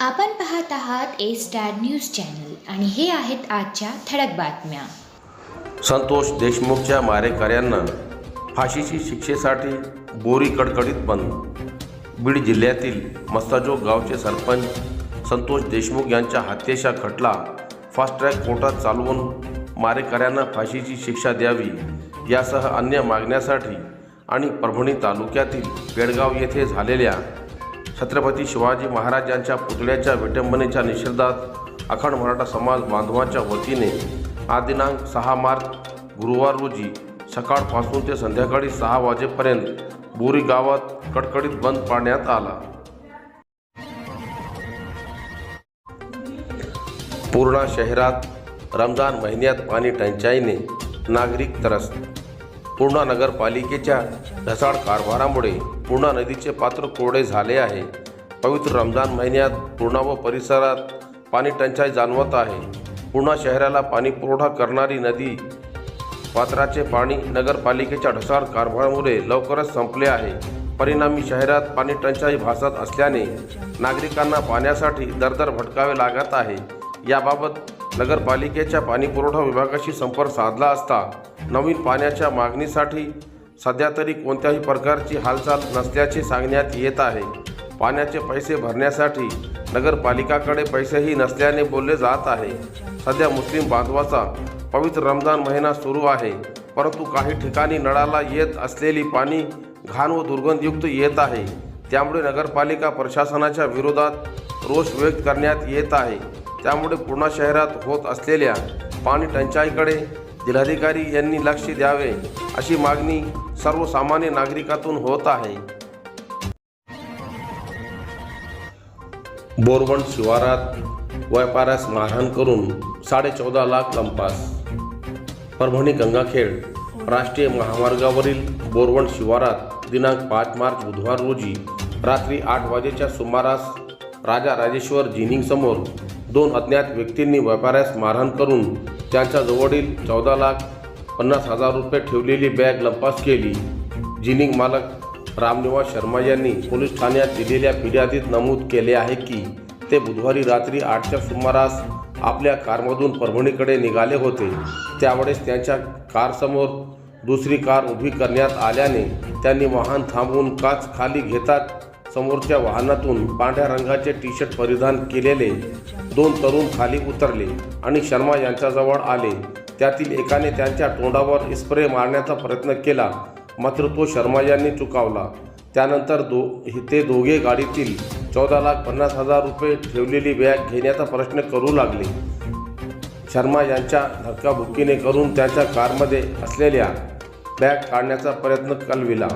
आपण पाहत आहात ए स्टार न्यूज चॅनल आणि हे आहेत आजच्या ठळक बातम्या. संतोष देशमुखच्या मारेकऱ्यांना फाशीची शिक्षेसाठी बोरी कडकडीत बंद. बीड जिल्ह्यातील मस्ताजोग गावचे सरपंच संतोष देशमुख यांच्या हत्येचा खटला फास्ट ट्रॅक कोर्टात चालवून मारेकऱ्यांना फाशीची शिक्षा द्यावी यासह अन्य मागण्यासाठी आणि परभणी तालुक्यातील पेडगाव येथे झालेल्या छत्रपती शिवाजी महाराजांच्या पुतळ्याच्या विटंबनेच्या निषेधात अखंड मराठा समाज बांधवांच्या वतीने आज दिनांक सहा मार्च गुरुवार रोजी सकाळपासून ते संध्याकाळी सहा वाजेपर्यंत बोरी गावात कडकडीत बंद पाडण्यात आला. पूर्णा शहरात रमजान महिन्यात पाणी टंचाईने नागरिक त्रस्त. पूर्णा नगरपालिकेच्या ढसाळ कारभारामुळे पूर्णा नदीचे पात्र कोरडे झाले आहे. पवित्र रमजान महिन्यात पूर्णा व परिसरात पाणी टंचाई जाणवत आहे. पूर्णा शहराला पाणी पुरवठा करणारी नदी पात्राचे पाणी नगरपालिकेच्या ढसाळ कारभारामुळे लवकरच संपले आहे. परिणामी शहरात पाणी टंचाई भासत असल्याने नागरिकांना पाण्यासाठी दरदर भटकावे लागत आहे. याबाबत नगरपालिकेच्या पाणीपुरवठा विभागाशी संपर्क साधला असता नवीन पाण्याच्या मागणीसाठी सध्या तरी कोणत्याही प्रकारची हालचाल नसल्याचे सांगण्यात येत आहे. पाण्याचे पैसे भरण्यासाठी नगरपालिकाकडे पैसेही नसल्याने बोलले जात आहे. सध्या मुस्लिम बांधवाचा पवित्र रमजान महिना सुरू आहे. परंतु काही ठिकाणी नळाला येत असलेली पाणी घाण व दुर्गंधयुक्त येत आहे. त्यामुळे नगरपालिका प्रशासनाच्या विरोधात रोष व्यक्त करण्यात येत आहे. त्यामुळे पूर्णा शहरात होत असलेल्या पाणी टंचाईकडे जिल्हाधिकारी यांनी लक्ष द्यावे अशी मागणी सर्वसामान्य नागरिकातून होत आहे. बोरवण शिवारात व्यापाऱ्यास मारहाण करून साडेचौदा लाख लंपास. परभणी गंगाखेड राष्ट्रीय महामार्गावरील बोरवण शिवारात दिनांक पाच मार्च बुधवार रोजी रात्री आठ वाजेच्या सुमारास राजा राजेश्वर जिनिंगसमोर दोन अज्ञात व्यक्तींनी व्यापाऱ्यास मारहाण करून त्यांच्याजवळील चौदा लाख पन्नास हजार रुपये ठेवलेली बॅग लंपास केली. जिनिंग मालक रामनिवास शर्मा यांनी पोलीस ठाण्यात दिलेल्या फिर्यादीत नमूद केले आहे की ते बुधवारी रात्री आठच्या सुमारास आपल्या कारमधून परभणीकडे निघाले होते. त्यावेळेस त्यांच्या कारसमोर दुसरी कार उभी करण्यात आल्याने त्यांनी वाहन थांबवून काच खाली घेतात समोरच्या वाहनातून पांढऱ्या रंगाचे टी शर्ट परिधान केलेले दोन तरुण खाली उतरले आणि शर्मा यांच्याजवळ आले. त्यातील एकाने त्यांच्या तोंडावर स्प्रे मारण्याचा प्रयत्न केला मात्र तो शर्मा यांनी चुकावला. त्यानंतर दो ते दोघे गाडीतील चौदा लाख पन्नास हजार रुपये ठेवलेली बॅग घेण्याचा प्रश्न करू लागले. शर्मा यांच्या धक्काबुक्कीने करून त्यांच्या कारमध्ये असलेल्या बॅग काढण्याचा प्रयत्न कलविला.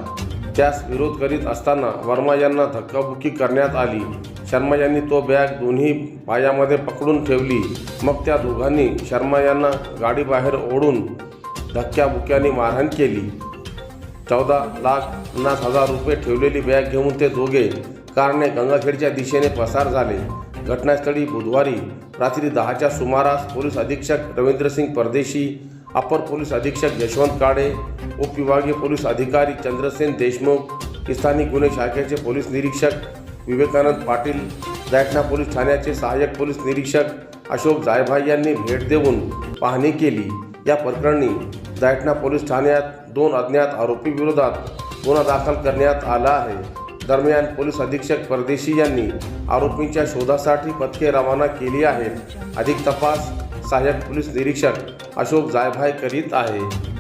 त्यास विरोध करीत असताना वर्मा यांना धक्काबुक्की करण्यात आली. शर्मा यांनी तो बॅग दोन्ही पायामध्ये पकडून ठेवली. मग त्या दोघांनी शर्मा यांना गाडीबाहेर ओढून धक्क्याबुक्क्याने मारहाण केली. चौदा लाख पन्नास हजार रुपये ठेवलेली बॅग घेऊन ते दोघे कारने गंगाखेडच्या दिशेने पसार झाले. घटनास्थळी बुधवारी रात्री दहाच्या सुमारास पोलीस अधीक्षक रवींद्रसिंग परदेशी अपर पोलीस अधीक्षक यशवंत काळे उपविभागीय पोलीस अधिकारी चंद्रसेन देशमुख स्थानिक गुन्हे शाखेचे पोलीस निरीक्षक विवेकानंद पाटील जायटना पोलीस ठाण्याचे सहाय्यक पोलीस निरीक्षक अशोक जायभाई यांनी भेट देऊन पाहणी केली. या प्रकरणी जायटना पोलीस ठाण्यात दोन अज्ञात आरोपीविरोधात गुन्हा दाखल करण्यात आला आहे. दरम्यान पोलीस अधीक्षक परदेशी यांनी आरोपींच्या शोधासाठी पथके रवाना केली आहेत. अधिक तपास सहाय्यक पोलीस निरीक्षक अशोक जायभाय करीत आहे.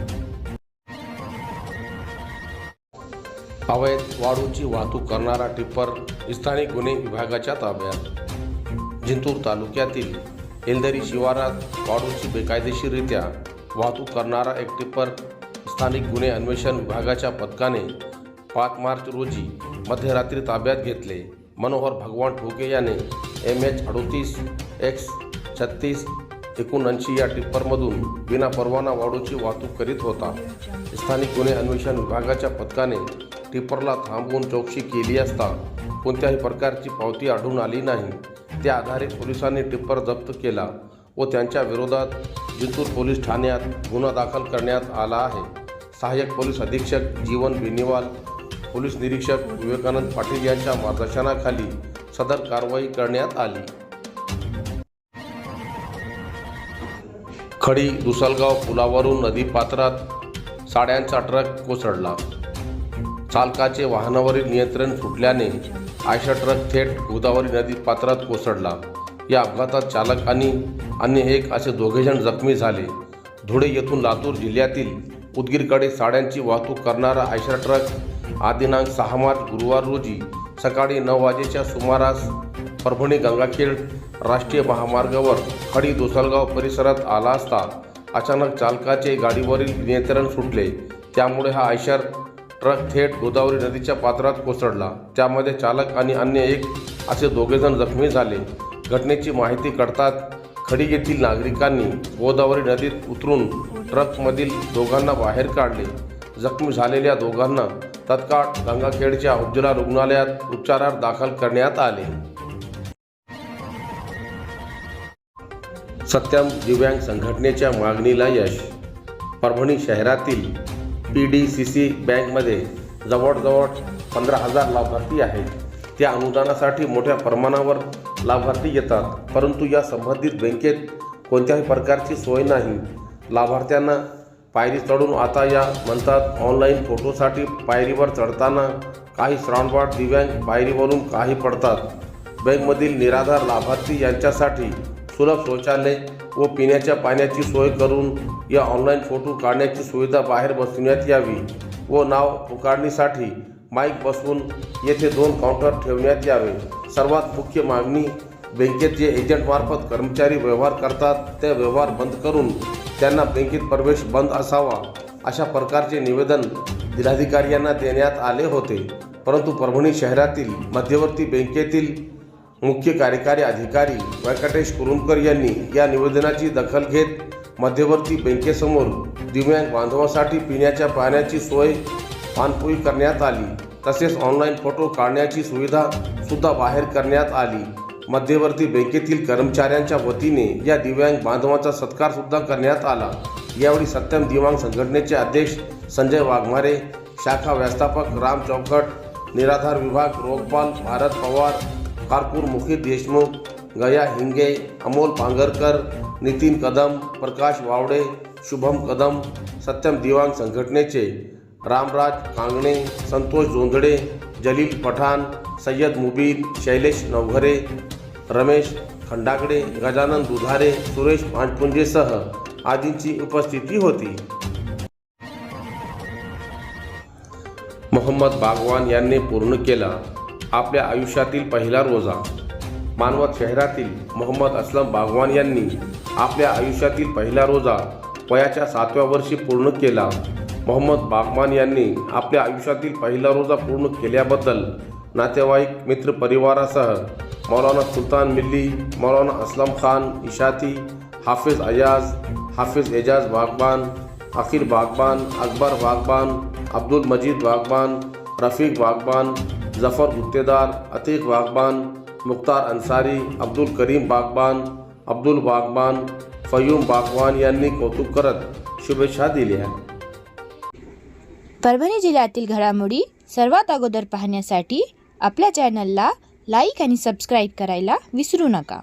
अवैध वाळूची वाहतूक करणारा टिप्पर स्थानिक गुन्हे विभागाच्या ताब्यात. जिंतूर तालुक्यातील एलदरी शिवारात वाळूची बेकायदेशीररित्या वाहतूक करणारा एक टिप्पर स्थानिक गुन्हे अन्वेषण विभागाच्या पथकाने पाच मार्च रोजी मध्यरात्री ताब्यात घेतले. मनोहर भगवान ठोके याने एम एच अडोतीस एक्स छत्तीस एकोणऐंशी या टिप्परमधून विना परवाना वाळूची वाहतूक करीत होता. स्थानिक गुन्हे अन्वेषण विभागाच्या पथकाने टिपरला थांबवून चौकशी केली असता कोणत्याही प्रकारची पावती आढळून आली नाही. त्या आधारे पोलिसांनी टिप्पर जप्त केला व त्यांच्या विरोधात जिंतूर पोलीस ठाण्यात गुन्हा दाखल करण्यात आला आहे. सहाय्यक पोलीस अधीक्षक जीवन बेनिवाल पोलीस निरीक्षक विवेकानंद पाटील यांच्या मार्गदर्शनाखाली सदर कारवाई करण्यात आली. खडी दुसलगाव पुलावरून नदीपात्रात साड्यांचा ट्रक कोसळला. चालकाचे वाहनावरील नियंत्रण सुटल्याने आयशा ट्रक थेट गोदावरी नदी पात्रात कोसळला. या अपघातात चालक आणि अन्य एक असे दोघेजण जखमी झाले. धुळे येथून लातूर जिल्ह्यातील उदगीरकडे साड्यांची वाहतूक करणारा आयशा ट्रक आदिनांक सहा मार्च गुरुवार रोजी सकाळी नऊ वाजेच्या सुमारास परभणी गंगाखेड राष्ट्रीय महामार्गावर खडी दोसलगाव परिसरात आला असता अचानक चालकाचे गाडीवरील नियंत्रण सुटले त्यामुळे हा आयशर ट्रक थेट गोदावरी नदीच्या पात्रात कोसळला. त्यामध्ये चालक आणि अन्य एक असे दोघेजण जखमी झाले. घटनेची माहिती कळतात खडी येथील नागरिकांनी गोदावरी नदीत उतरून ट्रकमधील दोघांना बाहेर काढले. जखमी झालेल्या दोघांना तत्काळ गंगाखेडच्या उज्ज्वला रुग्णालयात उपचारात दाखल करण्यात आले. सत्यम दिव्यांग संघटनेच्या मागणीला यश. परभणी शहरातील पी डी सी सी बँकमध्ये जवळजवळ पंधरा हजार लाभार्थी आहेत. त्या अनुदानासाठी मोठ्या प्रमाणावर लाभार्थी येतात. परंतु या संबंधित बँकेत कोणत्याही प्रकारची सोय नाही. लाभार्थ्यांना पायरी चढून आता या म्हणतात ऑनलाईन फोटोसाठी पायरीवर चढताना काही श्रावणबाळ दिव्यांग पायरीवरून काही पडतात. बँकमधील निराधार लाभार्थी यांच्यासाठी सुलभ शौचालय व पिण्याच्या पाण्याची सोय करून या ऑनलाईन फोटो काढण्याची सुविधा बाहेर बसविण्यात यावी व नाव पुकारणीसाठी माईक बसवून येथे दोन काउंटर ठेवण्यात यावे. सर्वात मुख्य मागणी बँकेत जे एजंटमार्फत कर्मचारी व्यवहार करतात ते व्यवहार बंद करून त्यांना बँकेत प्रवेश बंद असावा अशा प्रकारचे निवेदन जिल्हाधिकारी यांना देण्यात आले होते. परंतु परभणी शहरातील मध्यवर्ती बँकेतील मुख्य कार्यकारी अधिकारी व्यंकटेश कुरुंकर यांनी या निवेदनाची दखल घेत मध्यवर्ती बँकेसमोर दिव्यांग बांधवासाठी पिण्याच्या पाण्याची सोय पानपोई करण्यात आली. तसेच ऑनलाईन फोटो काढण्याची सुविधा सुद्धा बाहेर करण्यात आली. मध्यवर्ती बँकेतील कर्मचाऱ्यांच्या वतीने या दिव्यांग बांधवांचा सत्कार सुद्धा करण्यात आला. यावेळी सत्यम दिव्यांग संघटनेचे अध्यक्ष संजय वाघमारे शाखा व्यवस्थापक राम चौकट निराधार विभाग रोगपाल भारत पवार कारपूर मुखी देशमुख गया हिंगे अमोल पांगरकर नितीन कदम प्रकाश वावडे शुभम कदम सत्यम दिवांग संघटनेचे रामराज कांगणे संतोष जोंधळे जलील पठाण सय्यद मुबीन शैलेश नवघरे रमेश खंडागडे गजानन दुधारे सुरेश पांचपुंजेसह आदींची उपस्थिती होती. मोहम्मद बागवान यांनी पूर्ण केला. आपल्या आयुष्यातील पहिला रोजा. मानवत शहरातील मोहम्मद असलम बागवान यांनी आपल्या आयुष्यातील पहिला रोजा वयाच्या सातव्या वर्षी पूर्ण केला. मोहम्मद बागवान यांनी आपल्या आयुष्यातील पहिला रोजा पूर्ण केल्याबद्दल नातेवाईक मित्र परिवारासह मौलाना सुलतान मिल्ली मौलाना असलम खान इशाती हाफिज अयाज हाफिज एजाज बागबान आखिर बागबान अकबर बागबान अब्दुल मजीद बागबान रफीक बागबान जफर गुत्तेदार अतीक बागबान मुख्तार अन्सारी अब्दुल करीम बागबान अब्दुल बागबान फयूम बागवान यांनी कौतुक करत शुभेच्छा दिल्या. परभणी जिल्ह्यातील घडामोडी सर्वात अगोदर पाहण्यासाठी आपल्या चॅनलला लाईक आणि सबस्क्राईब करायला विसरू नका.